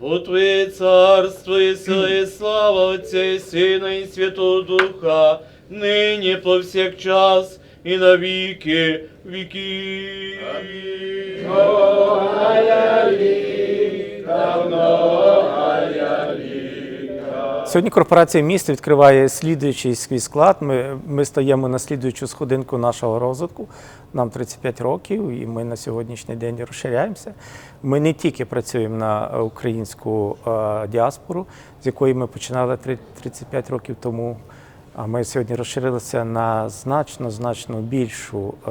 Бо Твоє царство і сила, і слава Отця і Сина і Святого Духа, нині повсякчас і навіки віки віків. Сьогодні корпорація міста відкриває слідуючий свій склад. Ми, ми стаємо на слідуючу сходинку нашого розвитку. Нам 35 років, і ми на сьогоднішній день розширяємося. Ми не тільки працюємо на українську е, діаспору, з якої ми починали три- 35 років тому. А ми сьогодні розширилися на значно значно більшу е,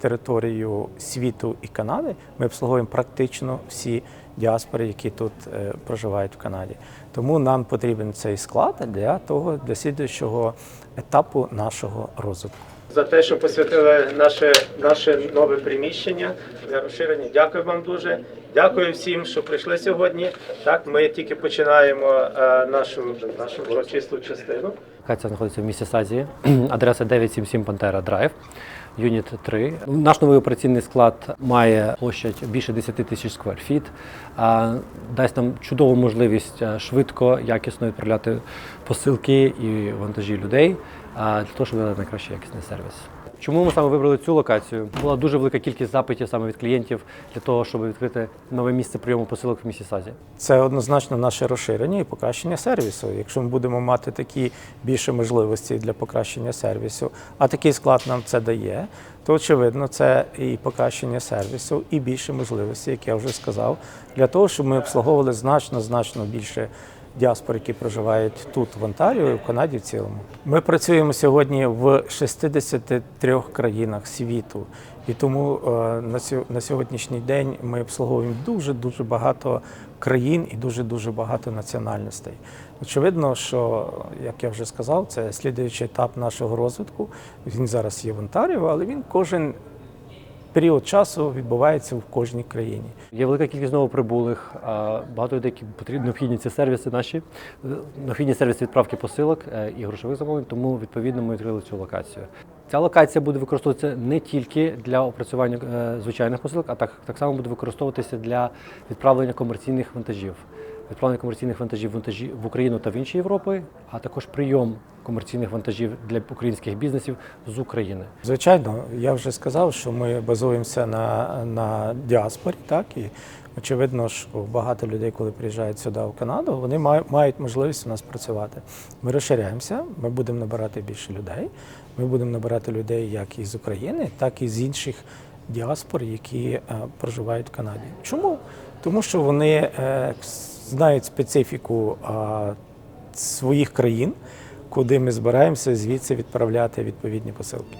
територію світу і Канади. Ми обслуговуємо практично всі діаспори, які тут е, проживають в Канаді. Тому нам потрібен цей склад для того, для слідуючого етапу нашого розвитку. за те, що посвятили наше, наше нове приміщення для розширення. Дякую вам дуже. Дякую всім, що прийшли сьогодні. Так, ми тільки починаємо е, нашу, нашу урочисту частину. Локація знаходиться в місті Сазі. Адреса 977 Пантера Драйв, Юніт 3. Наш новий операційний склад має площадь більше 10 тисяч скверфіт, Дасть нам чудову можливість швидко, якісно відправляти посилки і вантажі людей для того, щоб дати найкращий якісний сервіс. Чому ми саме вибрали цю локацію? Була дуже велика кількість запитів саме від клієнтів для того, щоб відкрити нове місце прийому посилок в місті Сазі. Це однозначно наше розширення і покращення сервісу. Якщо ми будемо мати такі більше можливості для покращення сервісу, а такий склад нам це дає, то очевидно це і покращення сервісу, і більше можливостей, як я вже сказав, для того, щоб ми обслуговували значно значно більше діаспор, які проживають тут, в Онтаріо і в Канаді в цілому. Ми працюємо сьогодні в 63 країнах світу. І тому е, на сьогоднішній день ми обслуговуємо дуже дуже багато країн і дуже дуже багато національностей. Очевидно, що як я вже сказав, це слідуючий етап нашого розвитку. Він зараз є в Онтаріо, але він кожен період часу відбувається в кожній країні. Є велика кількість новоприбулих, багато людей, які потрібні необхідні ці сервіси наші, е, необхідні сервіси відправки посилок е, і грошових замовлень, тому відповідно ми відкрили цю локацію. Ця локація буде використовуватися не тільки для опрацювання е, звичайних посилок, а так, так само буде використовуватися для відправлення комерційних вантажів. Відправлення комерційних вантажів вантажі в Україну та в інші Європи, а також прийом комерційних вантажів для українських бізнесів з України. Звичайно, я вже сказав, що ми базуємося на, на діаспорі, так і очевидно, що багато людей, коли приїжджають сюди в Канаду, вони мають можливість у нас працювати. Ми розширяємося, ми будемо набирати більше людей. Ми будемо набирати людей як із України, так і з інших діаспор, які е, проживають в Канаді. Чому? Тому що вони е, знають специфіку е, своїх країн, куди ми збираємося звідси відправляти відповідні посилки.